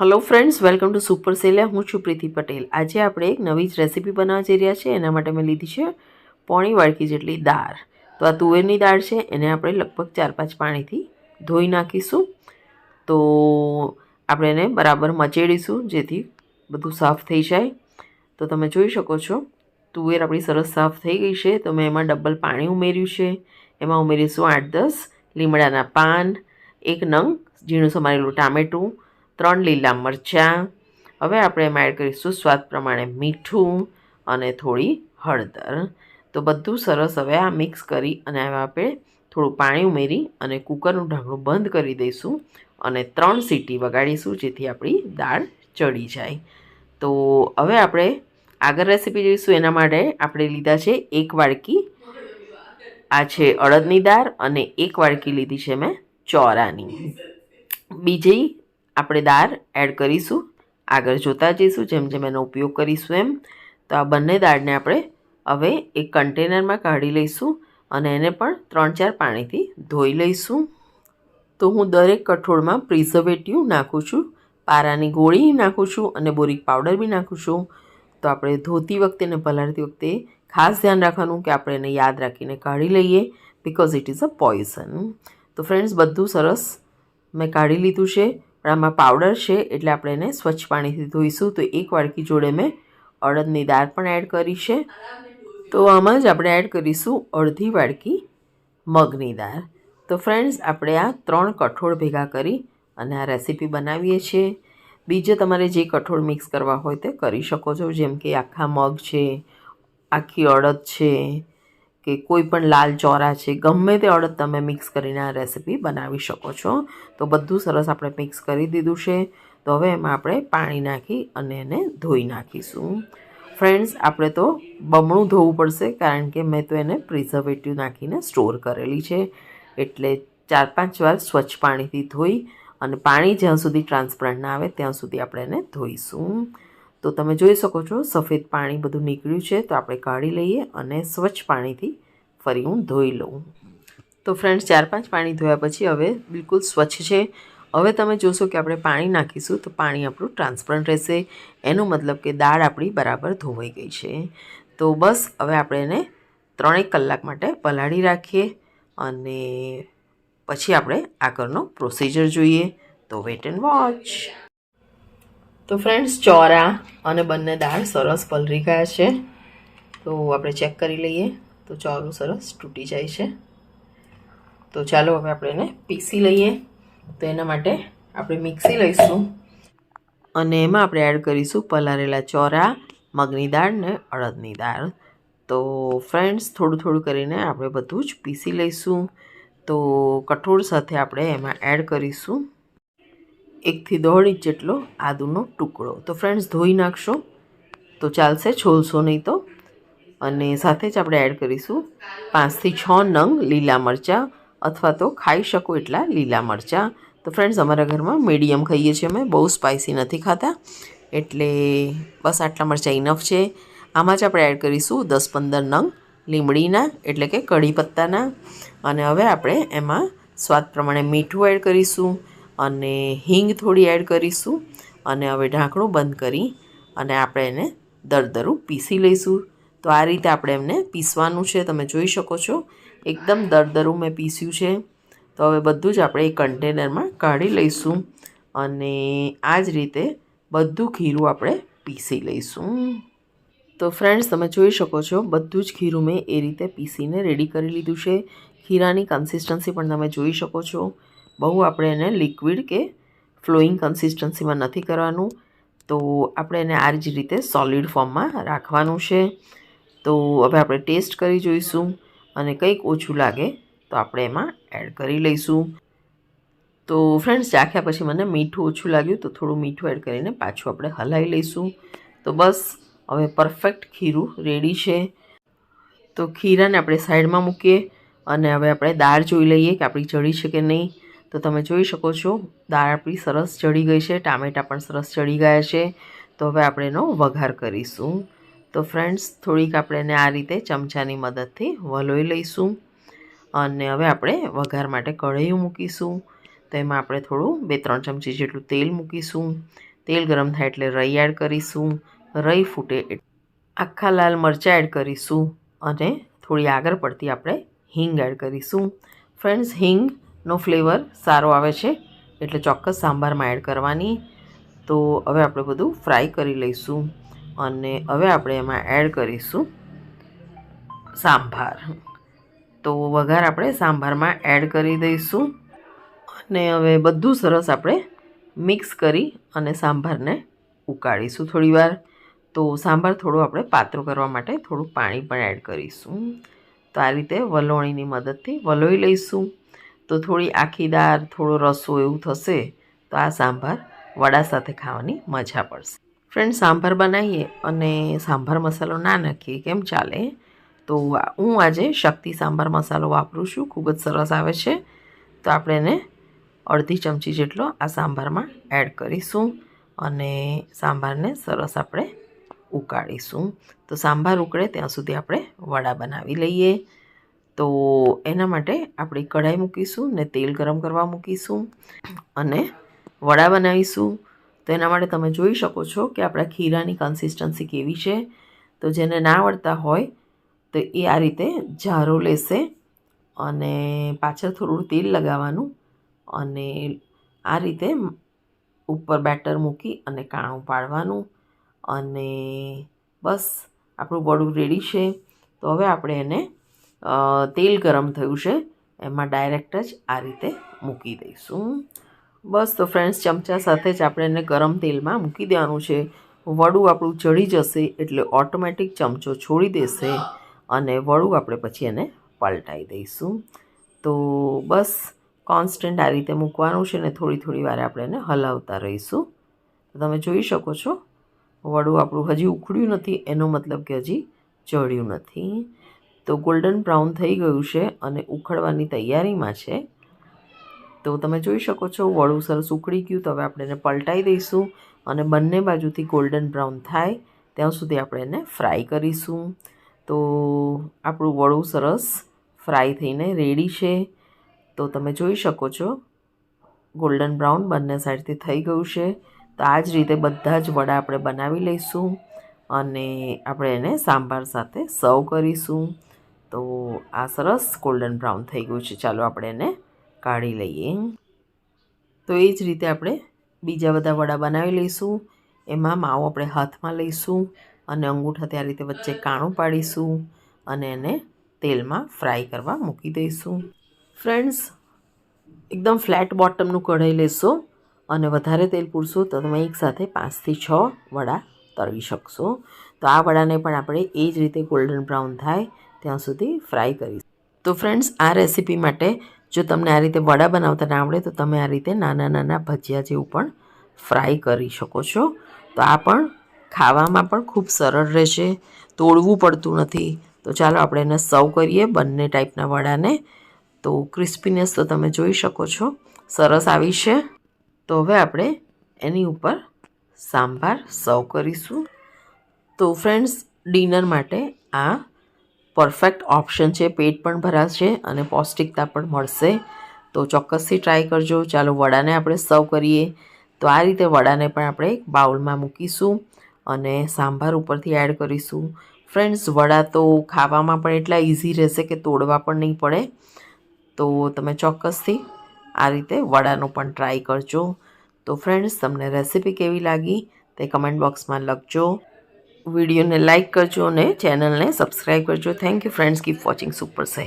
Hello friends welcome to super સેલિયા હું છું પ્રીતિ પટેલ. આજે આપણે એક નવી જ રેસીપી બનાવવા જઈ રહ્યા છીએ. એના માટે મેં લીધી છે પોણી વાડકી જેટલી દાળ. તો આ તુવેરની દાળ છે. એને આપણે લગભગ ચાર પાંચ પાણીથી ધોઈ નાખીશું. તો આપણે એને બરાબર મચેડીશું, જેથી બધું સાફ થઈ જાય. તો તમે જોઈ શકો છો, તુવેર આપણી સરસ સાફ થઈ ગઈ છે. તો મેં એમાં ડબલ પાણી ઉમેર્યું છે. એમાં ઉમેરીશું આઠ દસ લીમડાના પાન, એક નંગ, ઝીણું સમારેલું ટામેટું ત્રણ લીલા મરચાં. હવે આપણે એમાં એડ કરીશું સ્વાદ પ્રમાણે મીઠું અને થોડી હળદર. તો બધું સરસ હવે આ મિક્સ કરી અને હવે આપણે થોડું પાણી ઉમેરી અને કુકરનું ઢાંકણું બંધ કરી દઈશું અને ત્રણ સીટી વગાડીશું જેથી આપણી દાળ ચડી જાય. તો હવે આપણે આગળ રેસીપી જોઈશું. એના માટે આપણે લીધા છે એક વાડકી. આ છે અડદની દાળ અને એક વાડકી લીધી છે મેં ચોરાની. બીજી આપણે દાળ એડ કરીશું. આગળ જોતા જઈશું જેમ જેમ એનો ઉપયોગ કરીશું એમ. તો આ બંને દાળને આપણે હવે એક કન્ટેનરમાં કાઢી લઈશું અને એને પણ ત્રણ ચાર પાણીથી ધોઈ લઈશું. તો હું દરેક કઠોળમાં પ્રિઝર્વેટિવ નાખું છું. પારાની ગોળી નાખું છું અને બોરિક પાવડર બી નાખું છું. તો આપણે ધોતી વખતે અને પલાળતી વખતે ખાસ ધ્યાન રાખવાનું કે આપણે એને યાદ રાખીને કાઢી લઈએ because it is a poison તો ફ્રેન્ડ્સ બધું સરસ મેં કાઢી લીધું છે. પણ આમાં પાવડર છે એટલે આપણે એને સ્વચ્છ પાણીથી ધોઈશું તો એક વાડકી જોડે મેં અડદની દાળ પણ એડ કરી છે તો આમાં જ આપણે એડ કરીશું અડધી વાડકી મગની દાળ તો ફ્રેન્ડ્સ આપણે આ ત્રણ કઠોળ ભેગા કરી અને આ રેસીપી બનાવીએ છીએ બીજે તમારે જે કઠોળ મિક્સ કરવા હોય તે કરી શકો છો જેમ કે આખા મગ છે આખી અડદ છે કે કોઈ પણ લાલ ચોરા છે, ગમે તે અડદ તમે મિક્સ કરીને આ રેસીપી બનાવી શકો છો. તો બધું સરસ આપણે મિક્સ કરી દીધું છે. તો હવે એમાં આપણે પાણી નાખી અને એને ધોઈ નાખીશું. ફ્રેન્ડ્સ આપણે તો બમણું ધોવું પડશે કારણ કે મેં તો એને પ્રિઝર્વેટિવ નાખીને સ્ટોર કરેલી છે. એટલે ચાર પાંચ વાર સ્વચ્છ પાણીથી ધોઈ અને પાણી જ્યાં સુધી ટ્રાન્સપરન્ટ ના આવે ત્યાં સુધી આપણે એને ધોઈશું. તો તમે જોઈ શકો છો, સફેદ પાણી બધું નીકળ્યું છે, તો આપણે કાઢી લઈએ અને સ્વચ્છ પાણીથી ફરી હું ધોઈ લઉં. તો ફ્રેન્ડ્સ ચાર પાંચ પાણી ધોયા પછી હવે બિલકુલ સ્વચ્છ છે. હવે તમે જોશો કે આપણે પાણી નાખીશું તો પાણી આપણું ટ્રાન્સપરન્ટ રહેશે. એનો મતલબ કે દાળ આપણી બરાબર ધોવાઈ ગઈ છે. તો બસ, હવે આપણે એને ત્રણેક કલાક માટે પલાળી રાખીએ અને પછી આપણે આગળનો પ્રોસિજર જોઈએ. તો વેટ એન્ડ વોચ તો ફ્રેન્ડ્સ ચોરા અને બંને દાળ સરસ પલરી ગયા છે. તો આપણે ચેક કરી લઈએ. તો ચોરું સરસ તૂટી જાય છે. તો ચાલો હવે આપણે એને પીસી લઈએ. તો એના માટે આપણે મિક્સી લઈશું. અને એમાં આપણે એડ કરીશું પલારેલા ચોરા, મગની દાળ ને અડદની દાળ. તો ફ્રેન્ડ્સ થોડું થોડું કરીને આપણે બધું જ પીસી લઈશું. તો કઠોળ સાથે આપણે એમાં એડ કરીશું. એકથી દોઢ ઇંચ જેટલો આદુનો ટુકડો. તો ફ્રેન્ડ્સ ધોઈ નાખશો. તો ચાલશે, છોલશો નહીં તો. અને સાથે જ આપણે એડ કરીશું પાંચથી છ નંગ લીલા મરચાં અથવા તો ખાઈ શકો એટલા લીલા મરચાં. તો ફ્રેન્ડ્સ અમારા ઘરમાં મીડિયમ ખાઈએ છીએ અમે, બહુ સ્પાઇસી નથી ખાતા. એટલે બસ આટલા મરચાં ઇનફ છે. આમાં જ આપણે એડ કરીશું દસ પંદર નંગ લીમડીના, એટલે કે કઢી પત્તાના. અને હવે આપણે એમાં સ્વાદ પ્રમાણે મીઠું એડ કરીશું. અને હિંગ થોડી એડ કરીશું અને હવે ઢાંકણું બંધ કરી અને આપણે એને દરદરું પીસી લઈશું. તો આ રીતે આપણે એમને પીસવાનું છે, તમે જોઈ શકો છો. એકદમ દરદરું મેં પીસ્યું છે. તો હવે બધું જ આપણે એ કન્ટેનરમાં કાઢી લઈશું અને આ જ રીતે બધું ખીરું આપણે પીસી લઈશું. તો ફ્રેન્ડ્સ તમે જોઈ શકો છો, બધું જ ખીરું મેં એ રીતે પીસીને રેડી કરી લીધું છે. ખીરાની કન્સિસ્ટન્સી પણ તમે જોઈ શકો છો. બહુ આપણે એને લિક્વિડ કે ફ્લોઈંગ કન્સિસ્ટન્સીમાં નથી કરવાનું. તો આપણે એને આ જ રીતે સોલિડ ફોર્મમાં રાખવાનું છે. તો હવે આપણે ટેસ્ટ કરી જોઈશું અને કંઈક ઓછું લાગે તો આપણે એમાં એડ કરી લઈશું. તો ફ્રેન્ડ્સ ચાખ્યા પછી મને મીઠું ઓછું લાગ્યું તો થોડું મીઠું એડ કરીને પાછું આપણે હલાવી લઈશું. તો બસ, હવે પરફેક્ટ ખીરું રેડી છે. તો ખીરાને આપણે સાઈડમાં મૂકીએ અને હવે આપણે દાળ જોઈ લઈએ કે આપણી ચડી છે કે નહીં. તો તમે જોઈ શકો છો, દાળ આપણી સરસ ચડી ગઈ છે, ટામેટાં પણ સરસ ચડી ગયા છે. તો હવે આપણે એનો વઘાર કરીશું. તો ફ્રેન્ડ્સ, થોડીક આપણે એને આ રીતે ચમચાની મદદથી વલોઈ લઈશું. અને હવે આપણે વઘાર માટે કઢાઈયું મૂકીશું. તો એમાં આપણે થોડું બે ત્રણ ચમચી જેટલું તેલ મૂકીશું. તેલ ગરમ થાય એટલે રઈ એડ કરીશું. રઈ ફૂટે આખા લાલ મરચાં એડ કરીશું. અને થોડી આગળ પડતી આપણે હિંગ એડ કરીશું. ફ્રેન્ડ્સ હિંગનો ફ્લેવર સારો આવે છે, એટલે ચોક્કસ સાંભારમાં એડ કરવાની. તો હવે આપણે બધું ફ્રાય કરી લઈશું અને હવે આપણે એમાં એડ કરીશું સાંભાર. તો વઘાર આપણે સાંભારમાં એડ કરી દઈશું અને હવે બધું સરસ આપણે મિક્સ કરી અને સાંભારને ઉકાળીશું થોડીવાર. તો સાંભાર થોડું આપણે પાતળું કરવા માટે થોડું પાણી પણ એડ કરીશું. તો આ રીતે વલોણીની મદદથી વલોઈ લઈશું. તો થોડી આખી દાળ, થોડો રસો એવું થશે, તો આ સાંભાર વડા સાથે ખાવાની મજા પડશે. ફ્રેન્ડ સાંભાર બનાવીએ અને સાંભાર મસાલો ના નાખીએ, કેમ ચાલે? તો હું આજે શક્તિ સાંભાર મસાલો વાપરું છું, ખૂબ જ સરસ આવે છે. તો આપણે એને અડધી ચમચી જેટલો આ સાંભારમાં એડ કરીશું અને સાંભારને સરસ આપણે ઉકાળીશું. તો સાંભાર ઉકળે, ત્યાં સુધી આપણે વડા બનાવી લઈએ. તો એના માટે આપણે કઢાઈ મૂકીશું ને તેલ ગરમ કરવા મૂકીશું અને વડા બનાવીશું. તો એના માટે તમે જોઈ શકો છો કે આપણા ખીરાની કન્સિસ્ટન્સી કેવી છે. તો જેને ના આવડતા હોય તો એ આ રીતે જારો લેશે અને પાછળ થોડું તેલ લગાવવાનું અને આ રીતે ઉપર બેટર મૂકી અને કાણું પાડવાનું અને બસ, આપણું વડું રેડી છે. તો હવે આપણે એને તેલ ગરમ થયું છે, એમાં ડાયરેક્ટ જ આ રીતે મૂકી દઈશું. બસ તો ફ્રેન્ડ્સ ચમચા સાથે જ આપણે એને ગરમ તેલમાં મૂકી દેવાનું છે. વડું આપણું ચડી જશે એટલે ઓટોમેટિક ચમચો છોડી દેશે અને વડું આપણે પછી એને પલટાઈ દઈશું. તો બસ કોન્સ્ટન્ટ આ રીતે મૂકવાનું છે ને થોડી થોડી વારે આપણે એને હલાવતા રહીશું. તો તમે જોઈ શકો છો, વડું આપણું હજી ઉખડ્યું નથી, એનો મતલબ કે હજી ચડ્યું નથી. તો ગોલ્ડન બ્રાઉન થઈ ગયું છે અને ઉખડવાની તૈયારીમાં છે. તો તમે જોઈ શકો છો વડું સરસ ઉકળી ગયું. તો હવે આપણે એને પલટાઈ દઈશું અને બંને બાજુથી ગોલ્ડન બ્રાઉન થાય. ત્યાં સુધી આપણે એને ફ્રાય કરીશું. તો આપણું વડું સરસ ફ્રાય થઈને રેડી છે. તો તમે જોઈ શકો છો ગોલ્ડન બ્રાઉન બંને સાઈડથી થઈ ગયું છે. તો આ જ રીતે બધા જ વડા આપણે બનાવી લઈશું અને આપણે એને સાંભાર સાથે સર્વ કરીશું. તો આ સરસ ગોલ્ડન બ્રાઉન થઈ ગયું છે. ચાલો આપણે એને કાઢી લઈએ. તો એ જ રીતે આપણે બીજા બધા વડા બનાવી લઈશું. એમાં માવો આપણે હાથમાં લઈશું અને અંગૂઠાથી આ રીતે વચ્ચે કાણું પાડીશું અને એને તેલમાં ફ્રાય કરવા મૂકી દઈશું. ફ્રેન્ડ્સ એકદમ ફ્લેટ બોટમનું કઢાઈ લેશો અને વધારે તેલ પૂરશો તો તમે એકસાથે પાંચથી છ વડા તળી શકશો. તો આ વડાને પણ આપણે એ જ રીતે ગોલ્ડન બ્રાઉન થાય ત્યાં સુધી ફ્રાય કરીશું. તો ફ્રેન્ડ્સ આ રેસીપી માટે જો તમને આ રીતે વડા બનાવતા ના આવડે, તો તમે આ રીતે નાના નાના ભજીયા જેવું પણ ફ્રાય કરી શકો છો. તો આ પણ ખાવામાં પણ ખૂબ સરળ રહેશે. તોડવું પડતું નથી. તો ચાલો આપણે એને સર્વ કરીએ બંને ટાઈપના વડાને. તો ક્રિસ્પીનેસ તો તમે જોઈ શકો છો. સરસ આવી છે. તો હવે આપણે એની ઉપર સાંભાર સર્વ કરીશું. તો ફ્રેન્ડ્સ ડિનર માટે આ પરફેક્ટ ઓપ્શન છે, પેટ પણ ભરાશે અને પૌષ્ટિકતા પણ મળશે. તો ચોક્કસથી ટ્રાય કરજો. ચાલો વડાને આપણે સર્વ કરીએ. તો આ રીતે વડાને પણ આપણે એક બાઉલમાં મૂકીશું અને સાંભાર ઉપરથી એડ કરીશું. ફ્રેન્ડ્સ વડા તો ખાવામાં પણ એટલા ઇઝી રહેશે કે તોડવા પણ નહીં પડે. તો તમે ચોક્કસથી આ રીતે વડાનો પણ ટ્રાય કરજો. તો ફ્રેન્ડ્સ તમને રેસિપી કેવી લાગી તે કમેન્ટ બોક્સમાં લખજો. વિડીયોને લાઇક કરજો અને ચેનલને સબસ્ક્રાઈબ કરજો. Thank you friends keep watching super સે